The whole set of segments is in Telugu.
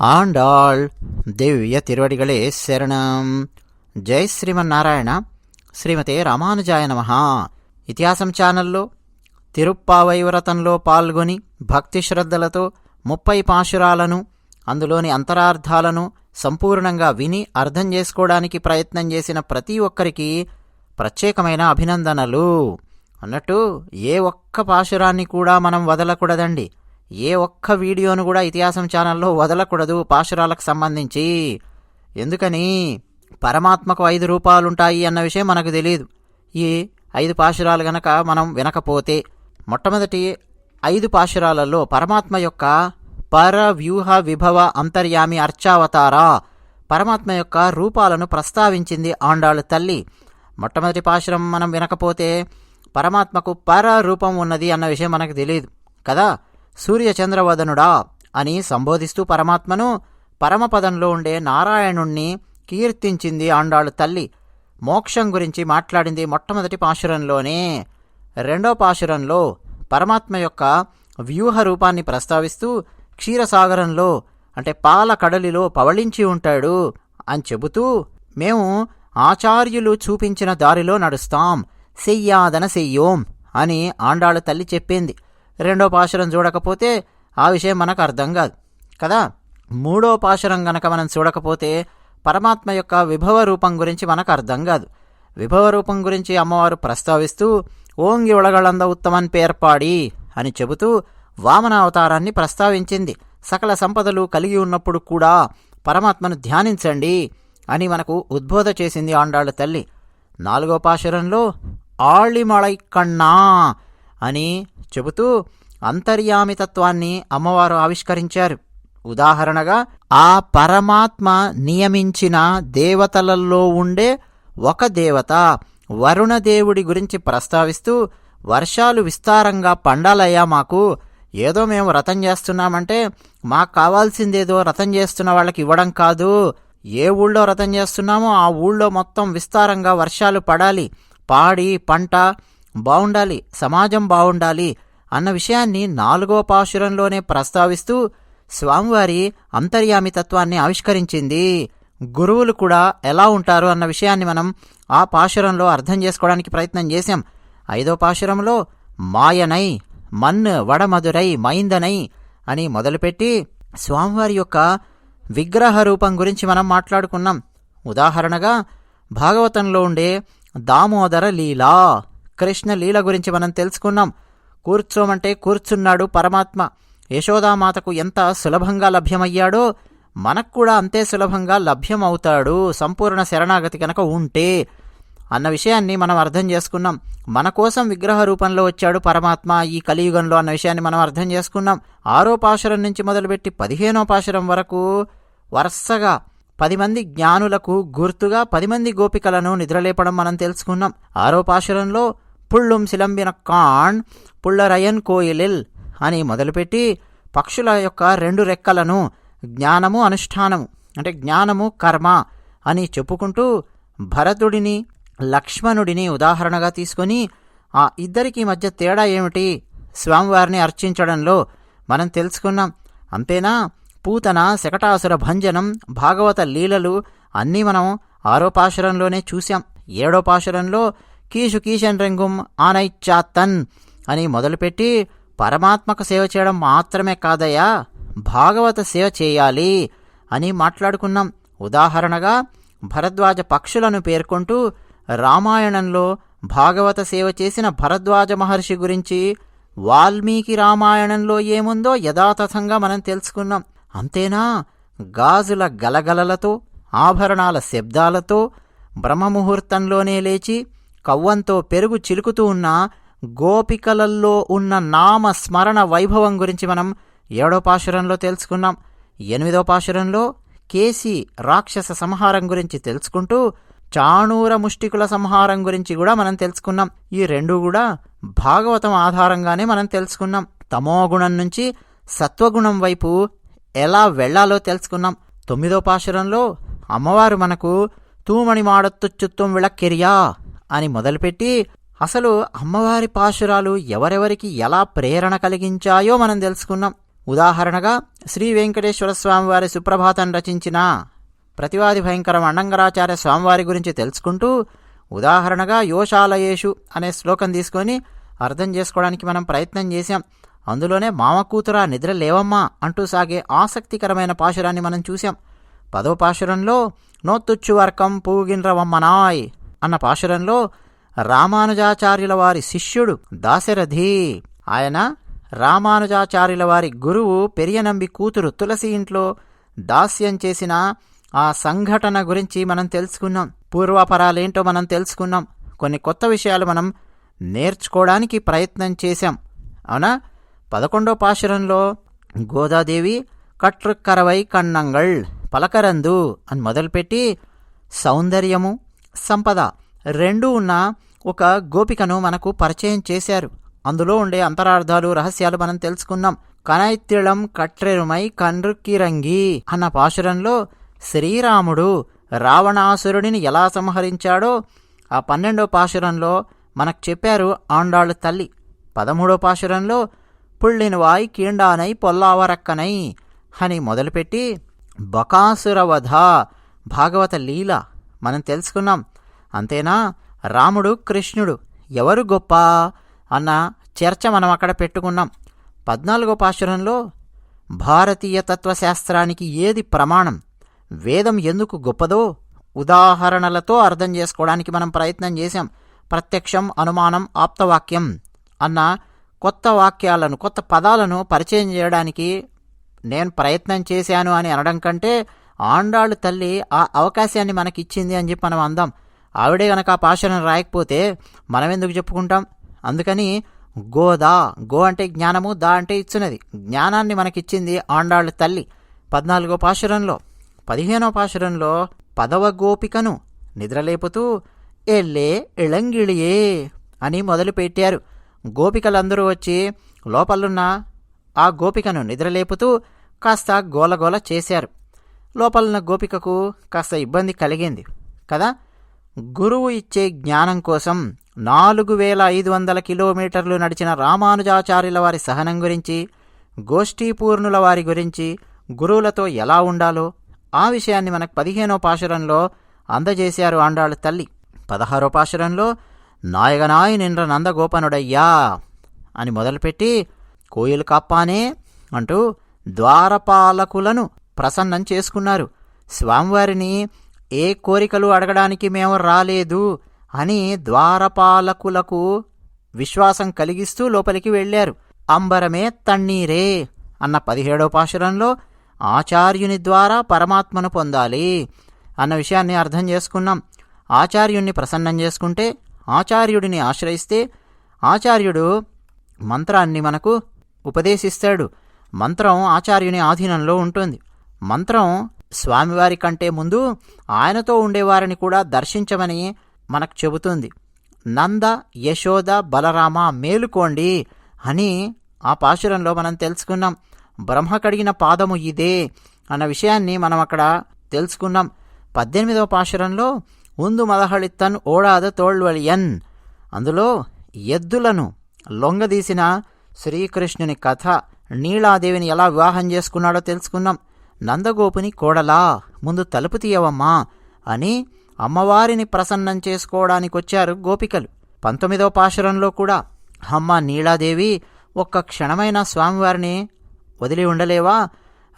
ஆண்டாள் దివ్య திருவடிகளே శరణం జై శ్రీమన్నారాయణ శ్రీమతే రామానుజాయ నమ ఇతిహాసం ఛానల్లో తిరుప్పావైవ్రతంలో పాల్గొని భక్తి శ్రద్ధలతో ముప్పై పాశురాలను అందులోని అంతరార్థాలను సంపూర్ణంగా విని అర్థం చేసుకోవడానికి ప్రయత్నం చేసిన ప్రతి ఒక్కరికి ప్రత్యేకమైన అభినందనలు. అన్నట్టు ఏ ఒక్క పాశురాన్ని కూడా మనం వదలకూడదండి. ఏ ఒక్క వీడియోను కూడా ఇతిహాసం ఛానల్లో వదలకూడదు పాశురాలకు సంబంధించి. ఎందుకని? పరమాత్మకు ఐదు రూపాలుంటాయి అన్న విషయం మనకు తెలియదు ఈ ఐదు పాశురాలు గనక మనం వినకపోతే? మొట్టమొదటి ఐదు పాశురాలలో పరమాత్మ యొక్క పర వ్యూహ విభవ అంతర్యామి అర్చావతార పరమాత్మ యొక్క రూపాలను ప్రస్తావించింది ఆండాళ్ళు తల్లి. మొట్టమొదటి పాశురం మనం వినకపోతే పరమాత్మకు పర రూపం ఉన్నది అన్న విషయం మనకు తెలియదు కదా? సూర్యచంద్రవదనుడా అని సంబోధిస్తూ పరమాత్మను పరమపదంలో ఉండే నారాయణుణ్ణి కీర్తించింది ఆండాళ్ళు తల్లి. మోక్షం గురించి మాట్లాడింది మొట్టమొదటి పాశురంలోనే. రెండో పాశురంలో పరమాత్మ యొక్క వ్యూహ రూపాన్ని ప్రస్తావిస్తూ క్షీరసాగరంలో అంటే పాల కడలిలో పవళించి ఉంటాడు అని చెబుతూ మేము ఆచార్యులు చూపించిన దారిలో నడుస్తాం. సెయ్యాదన సెయ్యోం అని ఆండాళ్ళ తల్లి చెప్పింది. రెండో పాశురం చూడకపోతే ఆ విషయం మనకు అర్థం కాదు. కదా? మూడో పాశురం గనక మనం చూడకపోతే పరమాత్మ యొక్క విభవ రూపం గురించి మనకు అర్థం కాదు. విభవ రూపం గురించి అమ్మవారు ప్రస్తావిస్తూ ఓంగి ఉళగళంద ఉత్తమన్ పేర్పాడి అని చెబుతూ వామన అవతారాన్ని ప్రస్తావించింది. సకల సంపదలు కలిగి ఉన్నప్పుడు కూడా పరమాత్మను ధ్యానించండి అని మనకు ఉద్బోధ చేసింది ఆండాళ్ళ తల్లి. నాలుగో పాశురంలో ఆళిమళై కన్నా అని చెబుతూ అంతర్యామితత్వాన్ని అమ్మవారు ఆవిష్కరించారు. ఉదాహరణగా ఆ పరమాత్మ నియమించిన దేవతలలో ఉండే ఒక దేవత వరుణదేవుడి గురించి ప్రస్తావిస్తూ వర్షాలు విస్తారంగా పండాలయ్యా మాకు. ఏదో మేము రథం చేస్తున్నామంటే మాకు కావాల్సిందేదో రథం చేస్తున్న వాళ్ళకి ఇవ్వడం కాదు. ఏ ఊళ్ళో రథం చేస్తున్నామో ఆ ఊళ్ళో మొత్తం విస్తారంగా వర్షాలు పడాలి. పాడి పంట బాగుండాలి సమాజం బాగుండాలి అన్న విషయాన్ని నాలుగో పాశురంలోనే ప్రస్తావిస్తూ స్వామివారి అంతర్యామితత్వాన్ని ఆవిష్కరించింది. గురువులు కూడా ఎలా ఉంటారు అన్న విషయాన్ని మనం ఆ పాశురంలో అర్థం చేసుకోవడానికి ప్రయత్నం చేశాం. ఐదో పాశురంలో మాయనై మన్ వడమధురై మైందనై అని మొదలుపెట్టి స్వామివారి యొక్క విగ్రహ రూపం గురించి మనం మాట్లాడుకున్నాం. ఉదాహరణగా భాగవతంలో ఉండే దామోదర లీలా కృష్ణ లీల గురించి మనం తెలుసుకున్నాం. కూర్చోమంటే కూర్చున్నాడు పరమాత్మ. యశోదామాతకు ఎంత సులభంగా లభ్యమయ్యాడో మనకు కూడా అంతే సులభంగా లభ్యమవుతాడు. సంపూర్ణ శరణాగతి కనుక ఉంటే అన్న విషయాన్ని మనం అర్థం చేసుకున్నాం. మన కోసం విగ్రహ రూపంలో వచ్చాడు పరమాత్మ ఈ కలియుగంలో అన్న విషయాన్ని మనం అర్థం చేసుకున్నాం. ఆరో పాశురం నుంచి మొదలుపెట్టి పదిహేనో పాశురం వరకు వరుసగా పది మంది జ్ఞానులకు గుర్తుగా పది మంది గోపికలను నిద్రలేపడం మనం తెలుసుకున్నాం. ఆరో పాశురంలో పుళ్ళుం సిలంబిన కాణ్ పుళ్ళరయన్ కోయిలిల్ అని మొదలుపెట్టి పక్షుల యొక్క రెండు రెక్కలను జ్ఞానము అనుష్ఠానము అంటే జ్ఞానము కర్మ అని చెప్పుకుంటూ భరతుడిని లక్ష్మణుడిని ఉదాహరణగా తీసుకొని ఆ ఇద్దరికి మధ్య తేడా ఏమిటి స్వామివారిని అర్చించడంలో మనం తెలుసుకున్నాం. అంతేనా? పూతన శకటాసుర భంజనం భాగవత లీలలు అన్నీ మనం ఆరో పాశురంలోనే చూశాం. ఏడో పాశురంలో కీషు కీషన్ రెంగుం ఆనైచ్చాత్తన్ అని మొదలుపెట్టి పరమాత్మకు సేవ చేయడం మాత్రమే కాదయ్యా భాగవత సేవ చేయాలి అని మాట్లాడుకున్నాం ఉదాహరణగా భరద్వాజ పక్షులను పేర్కొంటూ రామాయణంలో భాగవత సేవ చేసిన భరద్వాజ మహర్షి గురించి వాల్మీకి రామాయణంలో ఏముందో యథాతథంగా మనం తెలుసుకున్నాం. అంతేనా? గాజుల గలగలలతో ఆభరణాల శబ్దాలతో బ్రహ్మముహూర్తంలోనే లేచి కవ్వంతో పెరుగు చిలుకుతూ ఉన్న గోపికలల్లో ఉన్న నామ స్మరణ వైభవం గురించి మనం ఏడో పాశురంలో తెలుసుకున్నాం. ఎనిమిదో పాశురంలో కేసి రాక్షస సంహారం గురించి తెలుసుకుంటూ చాణూర ముష్టికుల సంహారం గురించి కూడా మనం తెలుసుకున్నాం. ఈ రెండు కూడా భాగవతం ఆధారంగానే మనం తెలుసుకున్నాం. తమోగుణం నుంచి సత్వగుణం వైపు ఎలా వెళ్ళాలో తెలుసుకున్నాం. తొమ్మిదో పాశురంలో అమ్మవారు మనకు తూమణి మాడత్తు విళక్కెరియా. అని మొదలుపెట్టి అసలు అమ్మవారి పాశురాలు ఎవరెవరికి ఎలా ప్రేరణ కలిగించాయో మనం తెలుసుకున్నాం. ఉదాహరణగా శ్రీ వెంకటేశ్వర స్వామివారి సుప్రభాతం రచించిన ప్రతివాది భయంకరం అన్నంగరాచార్య స్వామివారి గురించి తెలుసుకుంటూ ఉదాహరణగా యోషాలయేషు అనే శ్లోకం తీసుకొని అర్థం చేసుకోవడానికి మనం ప్రయత్నం చేశాం. అందులోనే మామ కూతురా నిద్ర లేవమ్మా అంటూ సాగే ఆసక్తికరమైన పాశురాన్ని మనం చూశాం. పదో పాశురంలో నోత్తుచ్చు వర్కం పూగిన్రవమ్మనాయ్ అన్న పాశురంలో రామానుజాచార్యుల వారి శిష్యుడు దాశరథి. ఆయన రామానుజాచార్యుల వారి గురువు పెరియనంబి కూతురు తులసి ఇంట్లో దాస్యం చేసిన ఆ సంఘటన గురించి మనం తెలుసుకున్నాం. పూర్వాపరాలేంటో మనం తెలుసుకున్నాం. కొన్ని కొత్త విషయాలు మనం నేర్చుకోవడానికి ప్రయత్నం చేశాం. అవునా? పదకొండో పాశురంలో గోదాదేవి కట్రుక్కరవై కన్నంగళ్ పలకరందు అని మొదలుపెట్టి సౌందర్యము సంపద రెండూ ఉన్న ఒక గోపికను మనకు పరిచయం చేశారు. అందులో ఉండే అంతరార్థాలు రహస్యాలు మనం తెలుసుకున్నాం. కనైత్తిళం కట్రెరుమై కండ్రుక్కిరంగి అన్న పాశురంలో శ్రీరాముడు రావణాసురుడిని ఎలా సంహరించాడో ఆ పన్నెండో పాశురంలో మనకు చెప్పారు ఆండాళ్ళు తల్లి. పదమూడో పాశురంలో పుళ్ళినవాయి కీండానై పొల్లావరక్కనై అని మొదలుపెట్టి బకాసురవధ భాగవత లీల మనం తెలుసుకున్నాం. అంతేనా? రాముడు కృష్ణుడు ఎవరు గొప్ప? అన్న చర్చ మనం అక్కడ పెట్టుకున్నాం. పద్నాలుగో పాశురంలో భారతీయ తత్వశాస్త్రానికి ఏది ప్రమాణం? వేదం ఎందుకు గొప్పదో ఉదాహరణలతో అర్థం చేసుకోవడానికి మనం ప్రయత్నం చేశాం. ప్రత్యక్షం అనుమానం ఆప్తవాక్యం అన్న కొత్త వాక్యాలను కొత్త పదాలను పరిచయం చేయడానికి నేను ప్రయత్నం చేశాను అని అనడం కంటే ఆండాళ్ళు తల్లి ఆ అవకాశాన్ని మనకిచ్చింది అని చెప్పి మనం అందాం. ఆవిడే గనక ఆ పాశనం రాయకపోతే మనం ఎందుకు చెప్పుకుంటాం? అందుకని గోదా గో అంటే జ్ఞానము దా అంటే ఇచ్చినది జ్ఞానాన్ని మనకిచ్చింది ఆండాళ్ళ తల్లి. పద్నాలుగో పాశురంలో. పదిహేనో పాశురంలో పదవ గోపికను నిద్రలేపుతూ ఎల్లే ఇళంగిళియే అని మొదలుపెట్టారు గోపికలందరూ వచ్చి లోపలున్న ఆ గోపికను నిద్రలేపుతూ కాస్త గోలగోల చేశారు. లోపలున్న గోపికకు కాస్త ఇబ్బంది కలిగింది కదా? గురువు ఇచ్చే జ్ఞానం కోసం నాలుగు వేల ఐదు వందల కిలోమీటర్లు నడిచిన రామానుజాచార్యుల వారి సహనం గురించి గోష్ఠీపూర్ణుల వారి గురించి గురువులతో ఎలా ఉండాలో ఆ విషయాన్ని మనకు పదిహేనో పాశురంలో అందజేశారు ఆండాళ్ళ తల్లి. పదహారో పాశురంలో నాయగనాయి నిండ్ర నందగోపనుడయ్యా అని మొదలుపెట్టి కోయిలు కప్పానే అంటూ ద్వారపాలకులను ప్రసన్నం చేసుకున్నారు. స్వామివారిని ఏ కోరికలు అడగడానికి మేము రాలేదు అని ద్వారపాలకులకు విశ్వాసం కలిగిస్తూ లోపలికి వెళ్ళారు. అంబరమే తన్నీరే అన్న పదిహేడో పాశురంలో ఆచార్యుని ద్వారా పరమాత్మను పొందాలి అన్న విషయాన్ని అర్థం చేసుకున్నాం. ఆచార్యుణ్ణి ప్రసన్నం చేసుకుంటే ఆచార్యుడిని ఆశ్రయిస్తే ఆచార్యుడు మంత్రాన్ని మనకు ఉపదేశిస్తాడు. మంత్రం ఆచార్యుని ఆధీనంలో ఉంటుంది. మంత్రం స్వామివారి కంటే ముందు ఆయనతో ఉండేవారిని కూడా దర్శించమని మనకు చెబుతుంది. నంద యశోద బలరామ మేలుకోండి అని ఆ పాశురంలో మనం తెలుసుకున్నాం. బ్రహ్మ కడిగిన పాదము ఇదే అన్న విషయాన్ని మనం అక్కడ తెలుసుకున్నాం. పద్దెనిమిదవ పాశురంలో ఉందు మదహళిత్తన్ ఓడాద తోళ్వలియన్ అందులో ఎద్దులను లొంగదీసిన శ్రీకృష్ణుని కథ నీలాదేవిని ఎలా వివాహం చేసుకున్నాడో తెలుసుకున్నాం. నందగోపుని కోడలా ముందు తలుపు తీయవమ్మా అని అమ్మవారిని ప్రసన్నం చేసుకోవడానికొచ్చారు గోపికలు. పంతొమ్మిదవ పాశురంలో కూడా అమ్మ నీలాదేవి ఒక్క క్షణమైన స్వామివారిని వదిలి ఉండలేవా?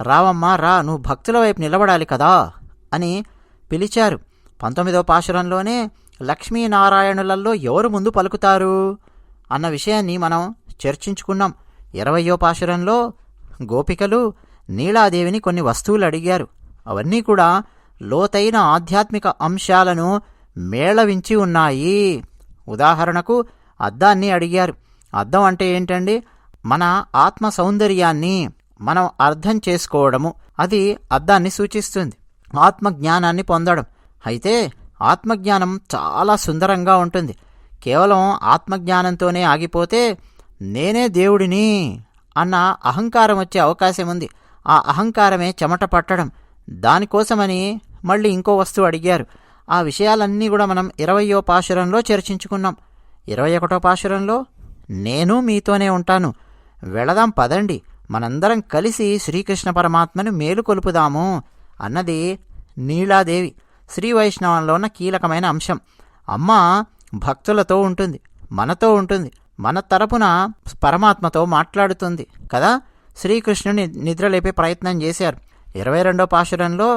రావమ్మా రా నువ్వు భక్తుల వైపు నిలబడాలి కదా అని పిలిచారు. పంతొమ్మిదవ పాశురంలోనే లక్ష్మీనారాయణులలో ఎవరు ముందు పలుకుతారు అన్న విషయాన్ని మనం చర్చించుకున్నాం. ఇరవయో పాశురంలో గోపికలు నీలాదేవిని కొన్ని వస్తువులు అడిగారు అవన్నీ కూడా లోతైన ఆధ్యాత్మిక అంశాలను మేళవించి ఉన్నాయి. ఉదాహరణకు అద్దాన్ని అడిగారు. అద్దం అంటే ఏంటండి? మన ఆత్మ సౌందర్యాన్ని మనం అర్థం చేసుకోవడము. అది అద్దాన్ని సూచిస్తుంది. ఆత్మజ్ఞానాన్ని పొందడం. అయితే ఆత్మజ్ఞానం చాలా సుందరంగా ఉంటుంది. కేవలం ఆత్మజ్ఞానంతోనే ఆగిపోతే నేనే దేవుడిని అన్న అహంకారం వచ్చే అవకాశం ఉంది. ఆ అహంకారమే చెమట పట్టడం. దానికోసమని మళ్ళీ ఇంకో వస్తువు అడిగారు. ఆ విషయాలన్నీ కూడా మనం ఇరవయో పాశురంలో చర్చించుకున్నాం. ఇరవై ఒకటో పాశురంలో? నేను మీతోనే ఉంటాను. వెళదాం పదండి. మనందరం కలిసి శ్రీకృష్ణ పరమాత్మను మేలుకొలుపుదాము అన్నది నీలాదేవి శ్రీ వైష్ణవంలో ఉన్న కీలకమైన అంశం. అమ్మ భక్తులతో ఉంటుంది మనతో ఉంటుంది మన తరపున పరమాత్మతో మాట్లాడుతుంది కదా? శ్రీకృష్ణుని నిద్రలేపే ప్రయత్నం చేశారు. ఇరవై రెండో పాశురంలో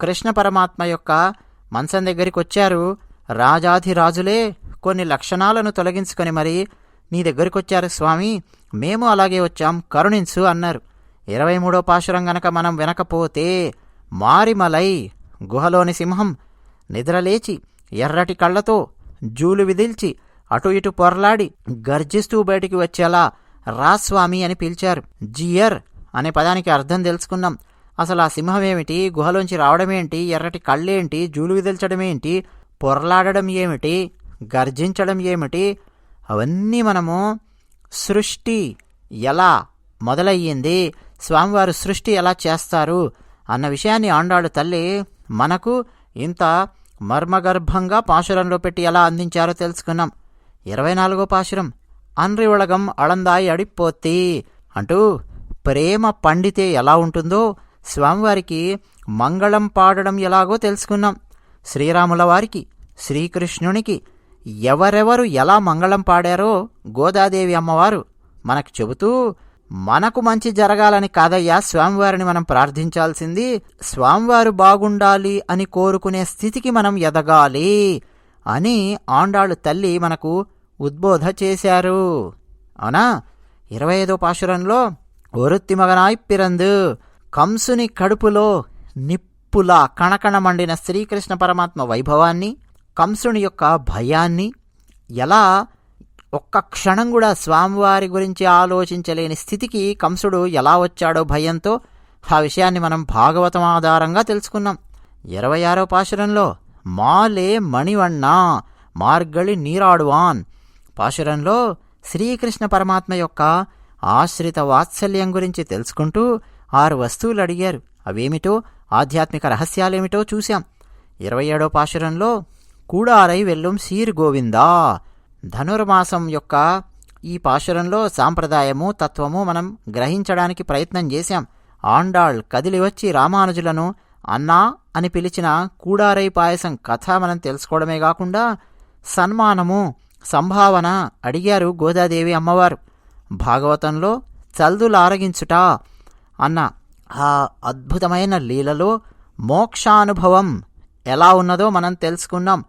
కృష్ణ పరమాత్మ యొక్క మంచం దగ్గరికి వచ్చారు రాజాధిరాజులే కొన్ని లక్షణాలను తొలగించుకొని మరి నీ దగ్గరికి వచ్చారు స్వామి. మేము అలాగే వచ్చాం కరుణించు అన్నారు. ఇరవై మూడో పాశురం గనక మనం వినకపోతే మారిమలై గుహలోని సింహం నిద్రలేచి ఎర్రటి కళ్ళతో జూలు విదిల్చి అటు ఇటు పొరలాడి గర్జిస్తూ బయటికి వచ్చేలా రాస్వామి అని పిలిచారు. జియర్ అనే పదానికి అర్థం తెలుసుకున్నాం. అసలు ఆ సింహం ఏమిటి గుహలోంచి రావడమేంటి? ఎర్రటి కళ్ళేంటి? జూలు విదల్చడమేంటి? పొరలాడడం ఏమిటి? గర్జించడం ఏమిటి? అవన్నీ మనము సృష్టి ఎలా మొదలయ్యింది? స్వామివారు సృష్టి ఎలా చేస్తారు? అన్న విషయాన్ని ఆండాడు తల్లి మనకు ఇంత మర్మగర్భంగా పాశురంలో పెట్టి ఎలా అందించారో తెలుసుకున్నాం. ఇరవై నాలుగో పాశురం. అన్రివళగం అళందాయి అడిపోతి అంటూ ప్రేమ పండితే ఎలా ఉంటుందో స్వామివారికి మంగళం పాడడం ఎలాగో తెలుసుకున్నాం. శ్రీరాముల వారికి శ్రీకృష్ణునికి ఎవరెవరు ఎలా మంగళం పాడారో గోదాదేవి అమ్మవారు మనకు చెబుతూ మనకు మంచి జరగాలని కాదయ్యా స్వామివారిని మనం ప్రార్థించాల్సింది స్వామివారు బాగుండాలి అని కోరుకునే స్థితికి మనం ఎదగాలి అని ఆండాళ్ళు తల్లి మనకు ఉద్బోధ చేశారు. అవునా? ఇరవై ఐదో పాశురంలో ఒరుత్తి మగనాయ్ పిరందు కంసుని కడుపులో నిప్పులా కణకణమండిన శ్రీకృష్ణ పరమాత్మ వైభవాన్ని కంసుని యొక్క భయాన్ని ఎలా ఒక్క క్షణం కూడా స్వామివారి గురించి ఆలోచించలేని స్థితికి కంసుడు ఎలా వచ్చాడో భయంతో ఆ విషయాన్ని మనం భాగవతం ఆధారంగా తెలుసుకున్నాం. ఇరవై ఆరో పాశురంలో మాలే మణివన్న మార్గళి నీరాడువాన్ పాశురంలో శ్రీకృష్ణ పరమాత్మ యొక్క ఆశ్రిత వాత్సల్యం గురించి తెలుసుకుంటూ ఆరు వస్తువులు అడిగారు. అవేమిటో ఆధ్యాత్మిక రహస్యాలేమిటో చూశాం. ఇరవై ఏడో పాశురంలో కూడారై వెళ్ళుం సీర్ గోవిందా. ధనుర్మాసం యొక్క ఈ పాశురంలో సాంప్రదాయము తత్వము మనం గ్రహించడానికి ప్రయత్నం చేశాం. ఆండాళ్ కదిలి వచ్చి రామానుజులను అన్నా అని పిలిచిన కూడారై పాయసం కథ మనం తెలుసుకోవడమే కాకుండా సన్మానము సంభావన అడిగారు గోదాదేవి అమ్మవారు. భాగవతంలో చల్దులారగించుట అన్న ఆ అద్భుతమైన లీలలో మోక్షానుభవం ఎలా ఉన్నదో మనం తెలుసుకున్నాం.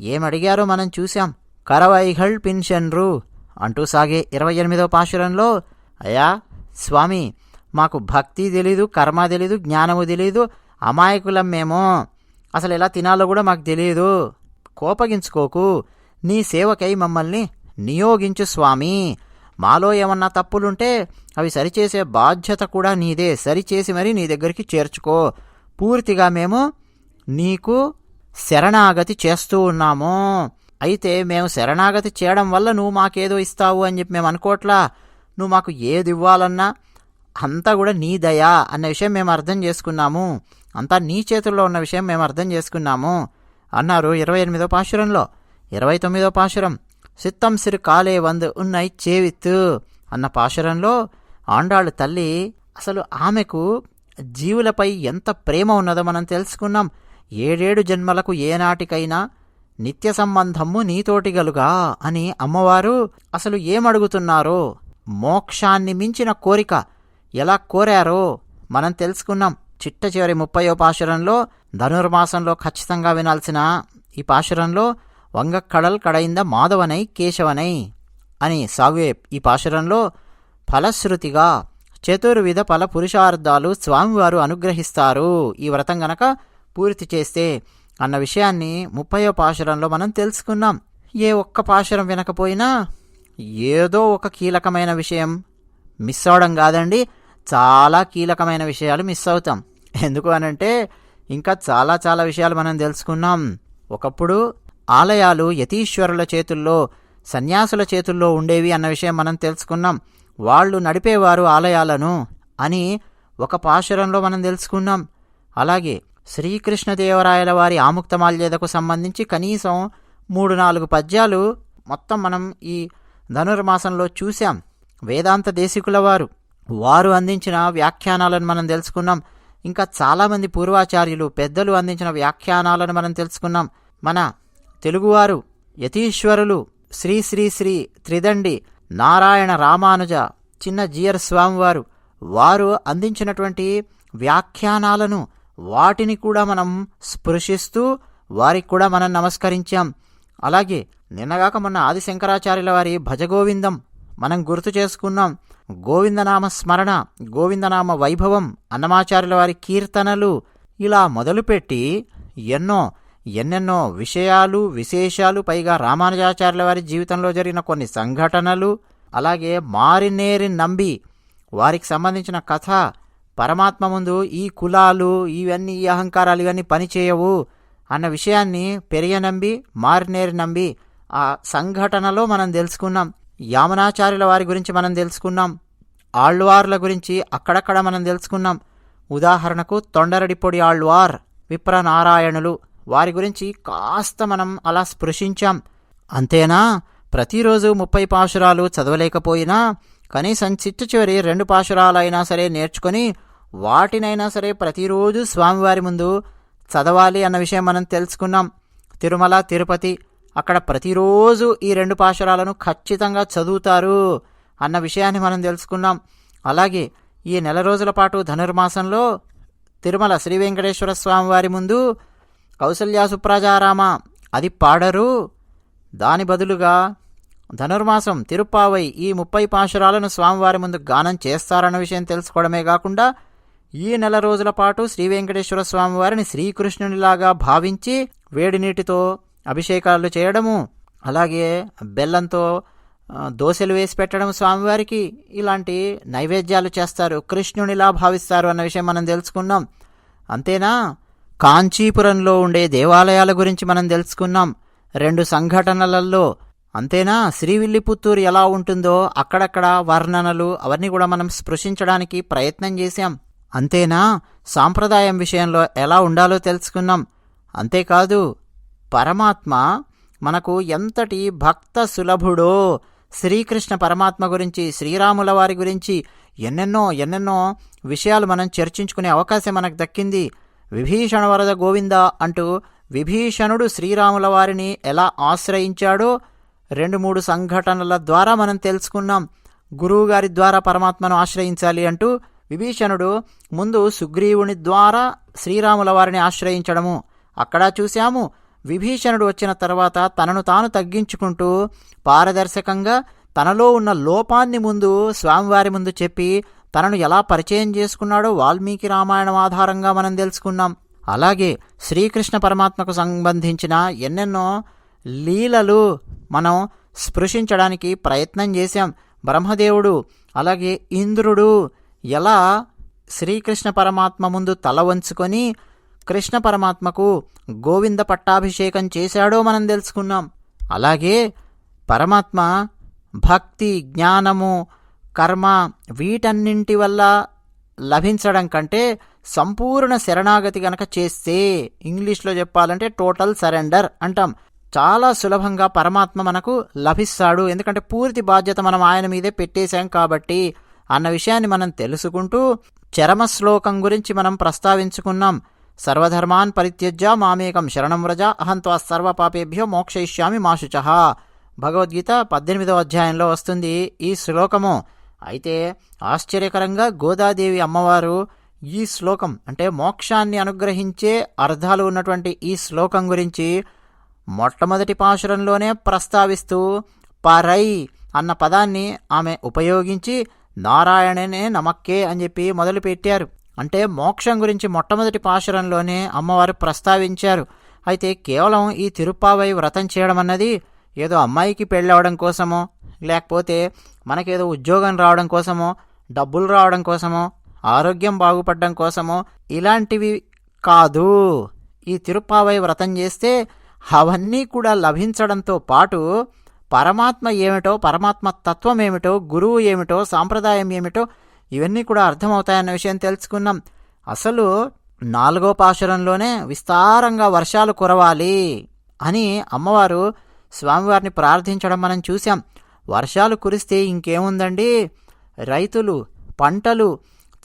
ఏమడిగారో మనం చూశాం. కరవైహళ్ పిన్షన్రు అంటూ సాగే ఇరవై ఎనిమిదో పాశురంలో అయ్యా స్వామి మాకు భక్తి తెలీదు కర్మ తెలీదు జ్ఞానము తెలీదు అమాయకులం మేము. అసలు ఎలా తినాలో కూడా మాకు తెలియదు కోపగించుకోకు. నీ సేవకై మమ్మల్ని నియోగించు స్వామి. మాలో ఏమన్నా తప్పులుంటే అవి సరిచేసే బాధ్యత కూడా నీదే. సరిచేసి మరి నీ దగ్గరికి చేర్చుకో. పూర్తిగా మేము నీకు శరణాగతి చేస్తూ ఉన్నాము. అయితే మేము శరణాగతి చేయడం వల్ల నువ్వు మాకేదో ఇస్తావు అని చెప్పి మేము అనుకోవట్లా నువ్వు మాకు ఏది ఇవ్వాలన్నా అంతా కూడా నీ దయా అన్న విషయం మేము అర్థం చేసుకున్నాము. అంతా నీ చేతుల్లో ఉన్న విషయం మేము అర్థం చేసుకున్నాము. అన్నారు ఇరవై ఎనిమిదో పాశురంలో. ఇరవై తొమ్మిదో పాశురం. సిత్తం సిరు కాలే వంద ఉన్నై చేవిత్తు అన్న పాశురంలో ఆండాళ్ళు తల్లి అసలు ఆమెకు జీవులపై ఎంత ప్రేమ ఉన్నదో మనం తెలుసుకున్నాం. ఏడేడు జన్మలకు ఏనాటికైనా నిత్య సంబంధము నీతోటిగలుగా అని అమ్మవారు అసలు ఏమడుగుతున్నారో? మోక్షాన్ని మించిన కోరిక ఎలా కోరారో మనం తెలుసుకున్నాం చిట్ట చివరి ముప్పయో పాశురంలో ధనుర్మాసంలో ఖచ్చితంగా వినాల్సిన ఈ పాశురంలో వంగక్కడల్ కడైంద మాధవనై కేశవనై అని సాగే ఈ పాశురంలో ఫలశ్రుతిగా చతుర్విధ ఫల పురుషార్థాలు స్వామివారు అనుగ్రహిస్తారు. ఈ వ్రతం గనక పూర్తి చేస్తే అన్న విషయాన్ని ముప్పయో పాశురంలో మనం తెలుసుకున్నాం. ఏ ఒక్క పాశురం వినకపోయినా ఏదో ఒక కీలకమైన విషయం మిస్ అవడం కాదండి. చాలా కీలకమైన విషయాలు మిస్ అవుతాం. ఎందుకు అనంటే ఇంకా చాలా చాలా విషయాలు మనం తెలుసుకున్నాం. ఒకప్పుడు ఆలయాలు యతీశ్వరుల చేతుల్లో సన్యాసుల చేతుల్లో ఉండేవి అన్న విషయం మనం తెలుసుకున్నాం. వాళ్ళు నడిపేవారు ఆలయాలను అని ఒక పాశురంలో మనం తెలుసుకున్నాం. అలాగే శ్రీకృష్ణదేవరాయల వారి ఆముక్తమాల్యదకు సంబంధించి కనీసం మూడు నాలుగు పద్యాలు మొత్తం మనం ఈ ధనుర్మాసంలో చూశాం. వేదాంత దేశికుల వారు వారు అందించిన వ్యాఖ్యానాలను మనం తెలుసుకున్నాం. ఇంకా చాలామంది పూర్వాచార్యులు పెద్దలు అందించిన వ్యాఖ్యానాలను మనం తెలుసుకున్నాం. మన తెలుగువారు యతీశ్వరులు శ్రీ శ్రీ శ్రీ త్రిదండి నారాయణ రామానుజ చిన్న జియర్ స్వామివారు వారు అందించినటువంటి వ్యాఖ్యానాలను వాటిని కూడా మనం స్పృశిస్తూ వారికి కూడా మనం నమస్కరించాం. అలాగే నిన్నగాక మొన్న ఆది శంకరాచార్యుల వారి భజగోవిందం మనం గుర్తు చేసుకున్నాం. గోవిందనామ స్మరణ గోవిందనామ వైభవం అన్నమాచార్యుల వారి కీర్తనలు ఇలా మొదలుపెట్టి ఎన్నో ఎన్నెన్నో విషయాలు విశేషాలు పైగా రామానుజాచార్యుల వారి జీవితంలో జరిగిన కొన్ని సంఘటనలు అలాగే మారినేరి నంబి వారికి సంబంధించిన కథ పరమాత్మ ముందు ఈ కులాలు ఇవన్నీ ఈ అహంకారాలు ఇవన్నీ పనిచేయవు అన్న విషయాన్ని పెరియనంబి మారినేరి నంబి ఆ సంఘటనలో మనం తెలుసుకున్నాం. యామనాచార్యుల వారి గురించి మనం తెలుసుకున్నాం. ఆళ్వార్ల గురించి అక్కడక్కడ మనం తెలుసుకున్నాం. ఉదాహరణకు తొండరడిపొడి ఆళ్వార్ విప్రనారాయణులు. వారి గురించి కాస్త మనం అలా స్పృశించాం. అంతేనా? ప్రతిరోజు ముప్పై పాశురాలు చదవలేకపోయినా కనీసం చిట్టు చివరి రెండు పాశురాలైనా సరే నేర్చుకొని వాటినైనా సరే ప్రతిరోజు స్వామివారి ముందు చదవాలి అన్న విషయం మనం తెలుసుకున్నాం. తిరుమల తిరుపతి అక్కడ ప్రతిరోజు ఈ రెండు పాశురాలను ఖచ్చితంగా చదువుతారు అన్న విషయాన్ని మనం తెలుసుకున్నాం. అలాగే ఈ నెల రోజుల పాటు ధనుర్మాసంలో తిరుమల శ్రీ వెంకటేశ్వర స్వామి వారి ముందు కౌసల్యా సుప్రజారామ అది పాడరు. దాని బదులుగా ధనుర్మాసం తిరుప్పావై ఈ ముప్పై పాశురాలను స్వామివారి ముందు గానం చేస్తారన్న విషయం తెలుసుకోవడమే కాకుండా ఈ నెల రోజుల పాటు శ్రీ వెంకటేశ్వర స్వామివారిని శ్రీకృష్ణునిలాగా భావించి వేడి నీటితో అభిషేకాలు చేయడము అలాగే బెల్లంతో దోశలు వేసి పెట్టడం స్వామివారికి ఇలాంటి నైవేద్యాలు చేస్తారు. కృష్ణునిలా భావిస్తారు అన్న విషయం మనం తెలుసుకున్నాం. అంతేనా? కాంచీపురంలో ఉండే దేవాలయాల గురించి మనం తెలుసుకున్నాం. రెండు సంఘటనలలో అంతేనా? శ్రీవిల్లిపుత్తూరు ఎలా ఉంటుందో అక్కడక్కడ వర్ణనలు అవన్నీ కూడా మనం స్పృశించడానికి ప్రయత్నం చేశాం. అంతేనా? సాంప్రదాయం విషయంలో ఎలా ఉండాలో తెలుసుకున్నాం. అంతేకాదు పరమాత్మ మనకు ఎంతటి భక్త సులభుడో శ్రీకృష్ణ పరమాత్మ గురించి శ్రీరాముల వారి గురించి ఎన్నెన్నో ఎన్నెన్నో విషయాలు మనం చర్చించుకునే అవకాశం మనకు దక్కింది. విభీషణ వరద గోవింద అంటూ విభీషణుడు శ్రీరాముల వారిని ఎలా ఆశ్రయించాడో రెండు మూడు సంఘటనల ద్వారా మనం తెలుసుకున్నాం. గురువుగారి ద్వారా పరమాత్మను ఆశ్రయించాలి అంటూ విభీషణుడు ముందు సుగ్రీవుని ద్వారా శ్రీరాముల వారిని ఆశ్రయించడము. అక్కడ చూశాము విభీషణుడు వచ్చిన తర్వాత తనను తాను తగ్గించుకుంటూ పారదర్శకంగా తనలో ఉన్న లోపాన్ని ముందు స్వామివారి ముందు చెప్పి తనను ఎలా పరిచయం చేసుకున్నాడో వాల్మీకి రామాయణం ఆధారంగా మనం తెలుసుకున్నాం. అలాగే శ్రీకృష్ణ పరమాత్మకు సంబంధించిన ఎన్నెన్నో లీలలు మనం స్పృశించడానికి ప్రయత్నం చేశాం. బ్రహ్మదేవుడు అలాగే ఇంద్రుడు ఎలా శ్రీకృష్ణ పరమాత్మ ముందు తల వంచుకొని కృష్ణ పరమాత్మకు గోవింద పట్టాభిషేకం చేశాడో మనం తెలుసుకున్నాం. అలాగే పరమాత్మ భక్తి జ్ఞానము కర్మ వీటన్నింటి వల్ల లభించడం కంటే సంపూర్ణ శరణాగతి గనక చేస్తే ఇంగ్లీష్లో చెప్పాలంటే టోటల్ సరెండర్ అంటాం. చాలా సులభంగా పరమాత్మ మనకు లభిస్తాడు. ఎందుకంటే పూర్తి బాధ్యత మనం ఆయన మీదే పెట్టేశాం కాబట్టి అన్న విషయాన్ని మనం తెలుసుకుంటూ చరమ శ్లోకం గురించి మనం ప్రస్తావించుకున్నాం. సర్వధర్మాన్ పరిత్యజ్య మామేకం శరణం వ్రజ అహంత్వా సర్వపాపేభ్యో మోక్షయిష్యామి మాశుచ. భగవద్గీత పద్దెనిమిదవ అధ్యాయంలో వస్తుంది ఈ శ్లోకము. అయితే ఆశ్చర్యకరంగా గోదాదేవి అమ్మవారు ఈ శ్లోకం అంటే మోక్షాన్ని అనుగ్రహించే అర్థాలు ఉన్నటువంటి ఈ శ్లోకం గురించి మొట్టమొదటి పాశురంలోనే ప్రస్తావిస్తూ పరై అన్న పదాన్ని ఆమె ఉపయోగించి నారాయణనే నమక్కే అని చెప్పి మొదలుపెట్టారు. అంటే మోక్షం గురించి మొట్టమొదటి పాశురంలోనే అమ్మవారు ప్రస్తావించారు. అయితే కేవలం ఈ తిరుప్పావై వ్రతం చేయడం అన్నది ఏదో అమ్మాయికి పెళ్ళవడం కోసమో లేకపోతే మనకేదో ఉద్యోగం రావడం కోసమో డబ్బులు రావడం కోసమో ఆరోగ్యం బాగుపడడం కోసమో ఇలాంటివి కాదు. ఈ తిరుప్పావై వ్రతం చేస్తే అవన్నీ కూడా లభించడంతో పాటు పరమాత్మ ఏమిటో పరమాత్మ తత్వం ఏమిటో గురువు ఏమిటో సాంప్రదాయం ఏమిటో ఇవన్నీ కూడా అర్థమవుతాయన్న విషయం తెలుసుకున్నాం. అసలు నాలుగో పాశురంలోనే విస్తారంగా వర్షాలు కురవాలి అని అమ్మవారు స్వామివారిని ప్రార్థించడం మనం చూశాం. వర్షాలు కురిస్తే ఇంకేముందండి? రైతులు పంటలు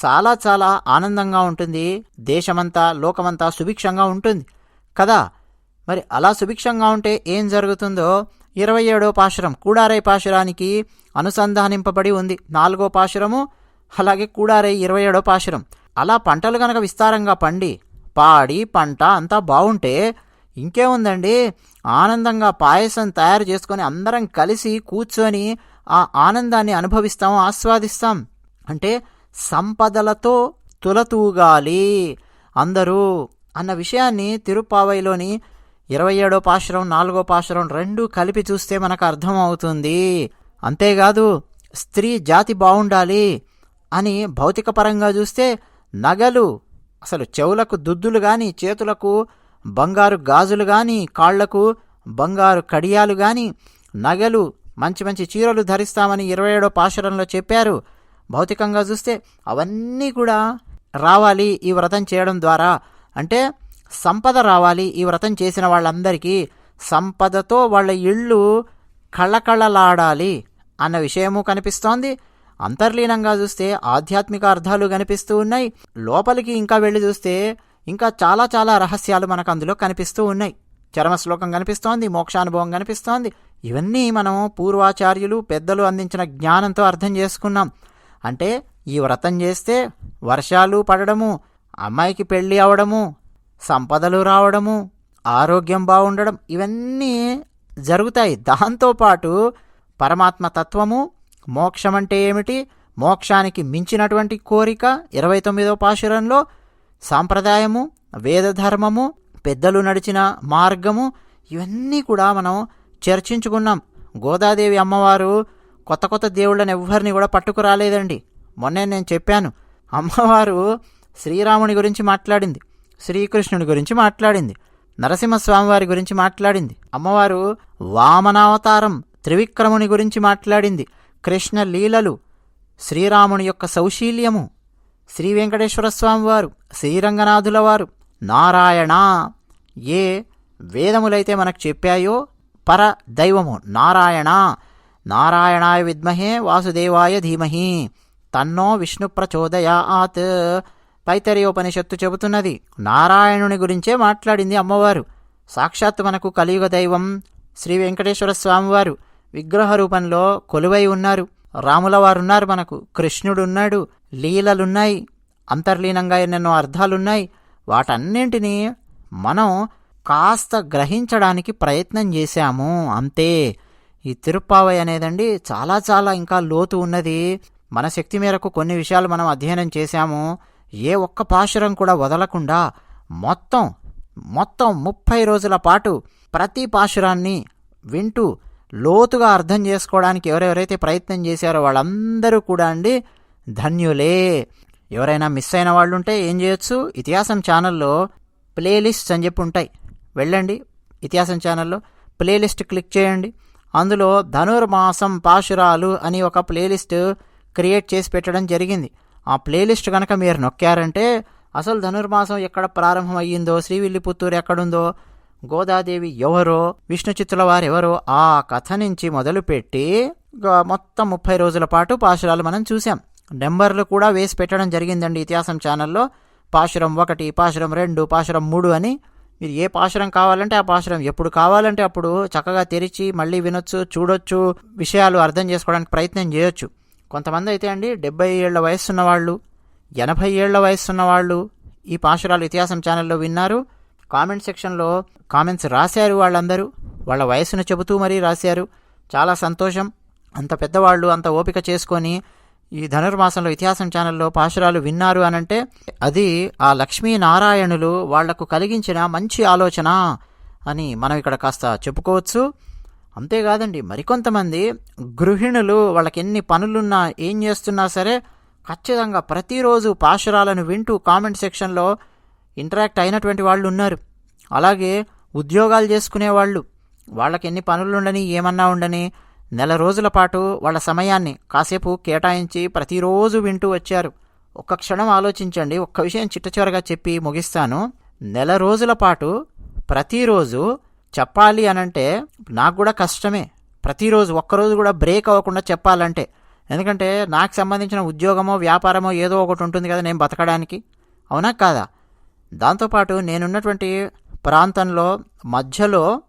చాలా చాలా ఆనందంగా ఉంటుంది. దేశమంతా లోకమంతా సుభిక్షంగా ఉంటుంది. కదా? మరి అలా సుభిక్షంగా ఉంటే ఏం జరుగుతుందో? ఇరవై ఏడో పాశురం కూడారై పాశురానికి అనుసంధానింపబడి ఉంది. నాలుగో పాశురము అలాగే కూడారై ఇరవై ఏడో పాశురం. అలా పంటలు గనక విస్తారంగా పండి పాడి పంట అంతా బాగుంటే ఇంకేముందండి? ఆనందంగా పాయసం తయారు చేసుకొని అందరం కలిసి కూర్చొని ఆ ఆనందాన్ని అనుభవిస్తాం ఆస్వాదిస్తాం. అంటే సంపదలతో తులతూగాలి. అందరూ అన్న విషయాన్ని తిరుపావైలోని ఇరవై ఏడో పాశురం నాలుగో పాశురం రెండు కలిపి చూస్తే మనకు అర్థమవుతుంది. అంతేకాదు స్త్రీ జాతి బాగుండాలి అని భౌతిక పరంగా చూస్తే నగలు అసలు చెవులకు దుద్దులు కానీ చేతులకు బంగారు గాజులు గాని కాళ్ళకు బంగారు కడియాలు గాని నగలు మంచి మంచి చీరలు ధరిస్తామని ఇరవై ఏడో పాశురంలో చెప్పారు. భౌతికంగా చూస్తే అవన్నీ కూడా రావాలి ఈ వ్రతం చేయడం ద్వారా. అంటే సంపద రావాలి ఈ వ్రతం చేసిన వాళ్ళందరికీ సంపదతో వాళ్ళ ఇళ్ళు కళ్ళకళ్ళలాడాలి అన్న విషయము కనిపిస్తోంది. అంతర్లీనంగా చూస్తే ఆధ్యాత్మిక అర్థాలు కనిపిస్తూ ఉన్నాయి. లోపలికి ఇంకా వెళ్ళి చూస్తే ఇంకా చాలా చాలా రహస్యాలు మనకు అందులో కనిపిస్తూ ఉన్నాయి. చరమశ్లోకం కనిపిస్తోంది మోక్షానుభవం కనిపిస్తోంది. ఇవన్నీ మనం పూర్వాచార్యులు పెద్దలు అందించిన జ్ఞానంతో అర్థం చేసుకున్నాం. అంటే ఈ వ్రతం చేస్తే వర్షాలు పడడము అమ్మాయికి పెళ్ళి అవడము సంపదలు రావడము ఆరోగ్యం బాగుండడం ఇవన్నీ జరుగుతాయి. దాంతోపాటు పరమాత్మ తత్వము మోక్షం అంటే ఏమిటి? మోక్షానికి మించినటువంటి కోరిక ఇరవై తొమ్మిదో పాశురంలో సాంప్రదాయము వేదధర్మము పెద్దలు నడిచిన మార్గము ఇవన్నీ కూడా మనం చర్చించుకున్నాం. గోదాదేవి అమ్మవారు కొత్త కొత్త దేవుళ్ళని ఎవ్వరిని కూడా పట్టుకురాలేదండి. మొన్నే నేను చెప్పాను. అమ్మవారు శ్రీరాముని గురించి మాట్లాడింది శ్రీకృష్ణుని గురించి మాట్లాడింది నరసింహస్వామివారి గురించి మాట్లాడింది. అమ్మవారు వామనావతారం త్రివిక్రముని గురించి మాట్లాడింది. కృష్ణ లీలలు శ్రీరాముని యొక్క సౌశీల్యము. శ్రీ వెంకటేశ్వర స్వామివారు శ్రీరంగనాథుల వారు నారాయణ ఏ వేదములైతే మనకు చెప్పాయో పర దైవము నారాయణ. నారాయణాయ విద్మహే వాసుదేవాయ ధీమహి. తన్నో విష్ణు ప్రచోదయాత్. పైతరియోపనిషత్తు చెబుతున్నది. నారాయణుని గురించే మాట్లాడింది అమ్మవారు. సాక్షాత్ మనకు కలియుగ దైవం శ్రీ వెంకటేశ్వర స్వామివారు విగ్రహ రూపంలో కొలువై ఉన్నారు. రాముల వారున్నారు మనకు. కృష్ణుడున్నాడు. లీలలున్నాయి అంతర్లీనంగా ఎన్నెన్నో అర్థాలున్నాయి. వాటన్నింటినీ మనం కాస్త గ్రహించడానికి ప్రయత్నం చేశాము. అంతే. ఈ తిరుప్పావై అనేదండి చాలా చాలా ఇంకా లోతు ఉన్నది. మన శక్తి మేరకు కొన్ని విషయాలు మనం అధ్యయనం చేశాము. ఏ ఒక్క పాశురం కూడా వదలకుండా మొత్తం మొత్తం ముప్పై రోజుల పాటు ప్రతి పాశురాన్ని వింటూ లోతుగా అర్థం చేసుకోవడానికి ఎవరెవరైతే ప్రయత్నం చేశారో వాళ్ళందరూ కూడా అండి ధన్యులే. ఎవరైనా మిస్ అయిన వాళ్ళు ఉంటే ఏం చేయొచ్చు? ఇతిహాసం ఛానల్లో ప్లేలిస్ట్స్ అని చెప్పి ఉంటాయి. వెళ్ళండి ఇతిహాసం ఛానల్లో ప్లేలిస్ట్ క్లిక్ చేయండి. అందులో ధనుర్మాసం పాశురాలు అని ఒక ప్లేలిస్ట్ క్రియేట్ చేసి పెట్టడం జరిగింది. ఆ ప్లేలిస్ట్ కనుక మీరు నొక్కారంటే అసలు ధనుర్మాసం ఎక్కడ ప్రారంభం అయ్యిందో శ్రీవిల్లిపుత్తూరు ఎక్కడుందో గోదాదేవి ఎవరో విష్ణు చిత్తుల వారు ఎవరో ఆ కథ నుంచి మొదలుపెట్టి మొత్తం ముప్పై రోజుల పాటు పాశురాలు మనం చూసాం నెంబర్లు కూడా వేసి పెట్టడం జరిగిందండి ఇతిహాసం ఛానల్లో. పాశురం ఒకటి పాశురం రెండు పాశురం మూడు అని. మీరు ఏ పాశురం కావాలంటే ఆ పాశురం ఎప్పుడు కావాలంటే అప్పుడు చక్కగా తెరిచి మళ్ళీ వినొచ్చు చూడొచ్చు విషయాలు అర్థం చేసుకోవడానికి ప్రయత్నం చేయొచ్చు. కొంతమంది అయితే అండి డెబ్బై ఏళ్ళ వయస్సున్న వాళ్ళు ఎనభై ఏళ్ళ వయస్సున్న వాళ్ళు ఈ పాశురాలు ఇతిహాసం ఛానల్లో విన్నారు. కామెంట్ సెక్షన్లో కామెంట్స్ రాశారు వాళ్ళందరూ. వాళ్ళ వయసును చెబుతూ మరీ రాశారు. చాలా సంతోషం. అంత పెద్దవాళ్ళు అంత ఓపిక చేసుకొని ఈ ధనుర్మాసంలో ఇతిహాసం ఛానల్లో పాశురాలు విన్నారు అనంటే అది ఆ లక్ష్మీనారాయణులు వాళ్ళకు కలిగించిన మంచి ఆలోచన అని మనం ఇక్కడ కాస్త చెప్పుకోవచ్చు. అంతేకాదండి మరికొంతమంది గృహిణులు వాళ్ళకి ఎన్ని పనులున్నా ఏం చేస్తున్నా సరే ఖచ్చితంగా ప్రతిరోజు పాశురాలను వింటూ కామెంట్ సెక్షన్లో ఇంటరాక్ట్ అయినటువంటి వాళ్ళు ఉన్నారు. అలాగే ఉద్యోగాలు చేసుకునే వాళ్ళు వాళ్ళకి ఎన్ని పనులుండని ఏమన్నా ఉండని నెల రోజుల పాటు వాళ్ళ సమయాన్ని కాసేపు కేటాయించి ప్రతిరోజు వింటూ వచ్చారు. ఒక్క క్షణం ఆలోచించండి ఒక్క విషయం చిట్టచివరగా చెప్పి ముగిస్తాను. నెల రోజుల పాటు ప్రతిరోజు చెప్పాలి అనంటే నాకు కూడా కష్టమే. ప్రతిరోజు ఒక్కరోజు కూడా బ్రేక్ అవ్వకుండా చెప్పాలంటే. ఎందుకంటే నాకు సంబంధించిన ఉద్యోగమో వ్యాపారమో ఏదో ఒకటి ఉంటుంది కదా నేను బతకడానికి. అవునా కాదా? దాంతోపాటు నేనున్నటువంటి ప్రాంతంలో మధ్యలో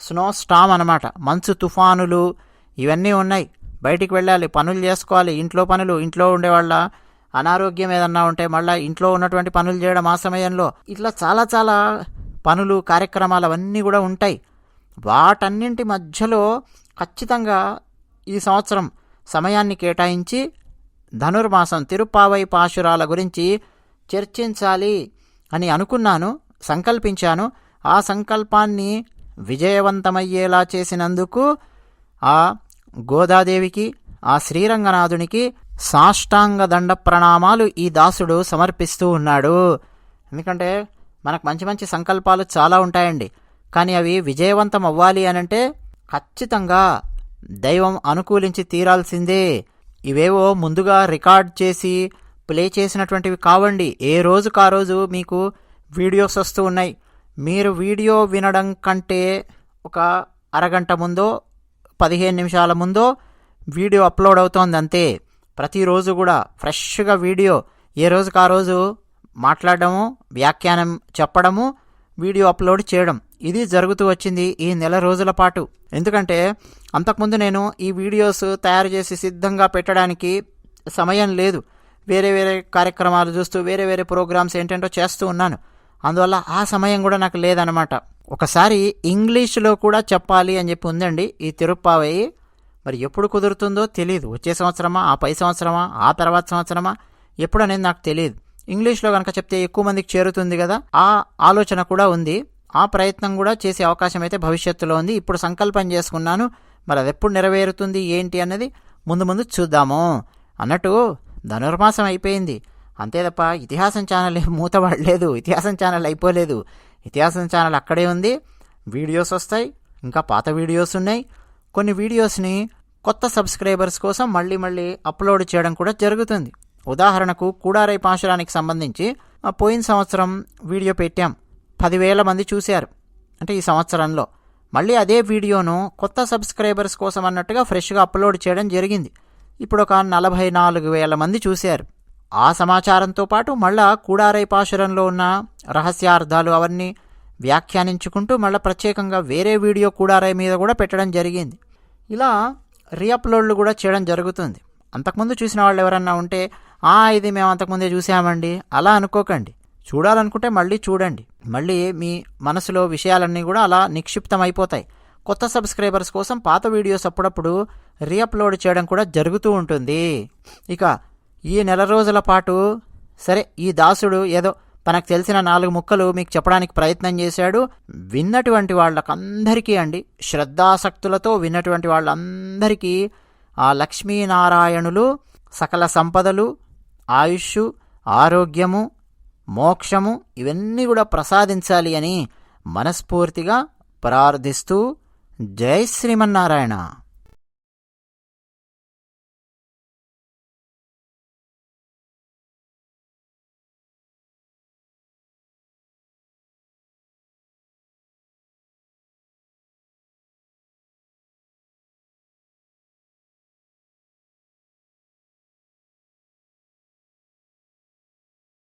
స్నో స్టామ్ అనమాట మంచు తుఫానులు ఇవన్నీ ఉన్నాయి. బయటికి వెళ్ళాలి పనులు చేసుకోవాలి. ఇంట్లో పనులు ఇంట్లో ఉండేవాళ్ళ అనారోగ్యం ఏదన్నా ఉంటే మళ్ళీ ఇంట్లో ఉన్నటువంటి పనులు చేయడం ఆ సమయంలో ఇట్లా చాలా చాలా పనులు కార్యక్రమాలు అవన్నీ కూడా ఉంటాయి. వాటన్నింటి మధ్యలో ఖచ్చితంగా ఈ సంవత్సరం సమయాన్ని కేటాయించి ధనుర్మాసం తిరుప్పావై పాశురాల గురించి చర్చించాలి అని అనుకున్నాను సంకల్పించాను. ఆ సంకల్పాన్ని విజయవంతమయ్యేలా చేసినందుకు ఆ గోదాదేవికి ఆ శ్రీరంగనాథునికి సాష్టాంగ దండ ప్రణామాలు ఈ దాసుడు సమర్పిస్తూ ఉన్నాడు. ఎందుకంటే మనకు మంచి మంచి సంకల్పాలు చాలా ఉంటాయండి. కానీ అవి విజయవంతం అవ్వాలి అనంటే ఖచ్చితంగా దైవం అనుకూలించి తీరాల్సిందే. ఇవేవో ముందుగా రికార్డ్ చేసి ప్లే చేసినటువంటివి కావండి. ఏ రోజుకు ఆ రోజు మీకు వీడియోస్ వస్తూ ఉన్నాయి. మీరు వీడియో వినడం కంటే ఒక అరగంట ముందో పదిహేను నిమిషాల ముందో వీడియో అప్లోడ్ అవుతోంది అంతే. ప్రతిరోజు కూడా ఫ్రెష్గా వీడియో ఏ రోజుకు ఆ రోజు మాట్లాడడము వ్యాఖ్యానం చెప్పడము వీడియో అప్లోడ్ చేయడం. ఇది జరుగుతూ వచ్చింది ఈ నెల రోజుల పాటు. ఎందుకంటే అంతకుముందు నేను ఈ వీడియోస్ తయారు చేసి సిద్ధంగా పెట్టడానికి సమయం లేదు. వేరే వేరే కార్యక్రమాలు చూస్తూ వేరే వేరే ప్రోగ్రామ్స్ ఏంటంటో చేస్తూ ఉన్నాను. అందువల్ల ఆ సమయం కూడా నాకు లేదనమాట ఒకసారి ఇంగ్లీష్లో కూడా చెప్పాలి అని చెప్పి ఉందండి ఈ తిరుప్పావై. మరి ఎప్పుడు కుదురుతుందో తెలియదు వచ్చే సంవత్సరమా? ఆ పై సంవత్సరమా? ఆ తర్వాత సంవత్సరమా? ఎప్పుడు అనేది నాకు తెలియదు ఇంగ్లీష్లో కనుక చెప్తే ఎక్కువ మందికి చేరుతుంది కదా? ఆ ఆలోచన కూడా ఉంది. ఆ ప్రయత్నం కూడా చేసే అవకాశం అయితే భవిష్యత్తులో ఉంది. ఇప్పుడు సంకల్పం చేసుకున్నాను. మరి అది ఎప్పుడు నెరవేరుతుంది? ఏంటి అన్నది ముందు ముందు చూద్దాము. అన్నట్టు ధనుర్మాసం అయిపోయింది. అంతే తప్ప ఇతిహాసం ఛానల్ మూత మూతపడలేదు ఇతిహాసం ఛానల్ అయిపోలేదు. ఇతిహాసం ఛానల్ అక్కడే ఉంది. వీడియోస్ వస్తాయి ఇంకా పాత వీడియోస్ ఉన్నాయి. కొన్ని వీడియోస్ని కొత్త సబ్స్క్రైబర్స్ కోసం మళ్ళీ మళ్ళీ అప్లోడ్ చేయడం కూడా జరుగుతుంది. ఉదాహరణకు కూడారై పాశురానికి సంబంధించి పోయిన సంవత్సరం వీడియో పెట్టాం. పదివేల మంది చూశారు అంటే ఈ సంవత్సరంలో. మళ్ళీ అదే వీడియోను కొత్త సబ్స్క్రైబర్స్ కోసం అన్నట్టుగా ఫ్రెష్గా అప్లోడ్ చేయడం జరిగింది. ఇప్పుడు ఒక నలభై నాలుగు వేల మంది చూశారు. ఆ సమాచారంతో పాటు మళ్ళా కూడారై పాశురంలో ఉన్న రహస్యార్థాలు అవన్నీ వ్యాఖ్యానించుకుంటూ మళ్ళీ ప్రత్యేకంగా వేరే వీడియో కూడారై మీద కూడా పెట్టడం జరిగింది. ఇలా రీఅప్లోడ్లు కూడా చేయడం జరుగుతుంది. అంతకుముందు చూసిన వాళ్ళు ఎవరన్నా ఉంటే ఆ ఇది మేము అంతకుముందే చూసామండి అలా అనుకోకండి. చూడాలనుకుంటే మళ్ళీ చూడండి. మళ్ళీ మీ మనసులో విషయాలన్నీ కూడా అలా నిక్షిప్తం అయిపోతాయి కొత్త సబ్స్క్రైబర్స్ కోసం పాత వీడియోస్ అప్పుడప్పుడు రీఅప్లోడ్ చేయడం కూడా జరుగుతూ ఉంటుంది. ఇక ఈ నెల రోజుల పాటు సరే ఈ దాసుడు ఏదో తనకు తెలిసిన నాలుగు ముక్కలు మీకు చెప్పడానికి ప్రయత్నం చేశాడు. విన్నటువంటి వాళ్ళకందరికీ అండి శ్రద్ధాసక్తులతో విన్నటువంటి వాళ్ళందరికీ ఆ లక్ష్మీనారాయణులు సకల సంపదలు ఆయుష్ ఆరోగ్యము మోక్షము ఇవన్నీ కూడా ప్రసాదించాలి అని మనస్ఫూర్తిగా ప్రార్థిస్తూ జై శ్రీమన్నారాయణ.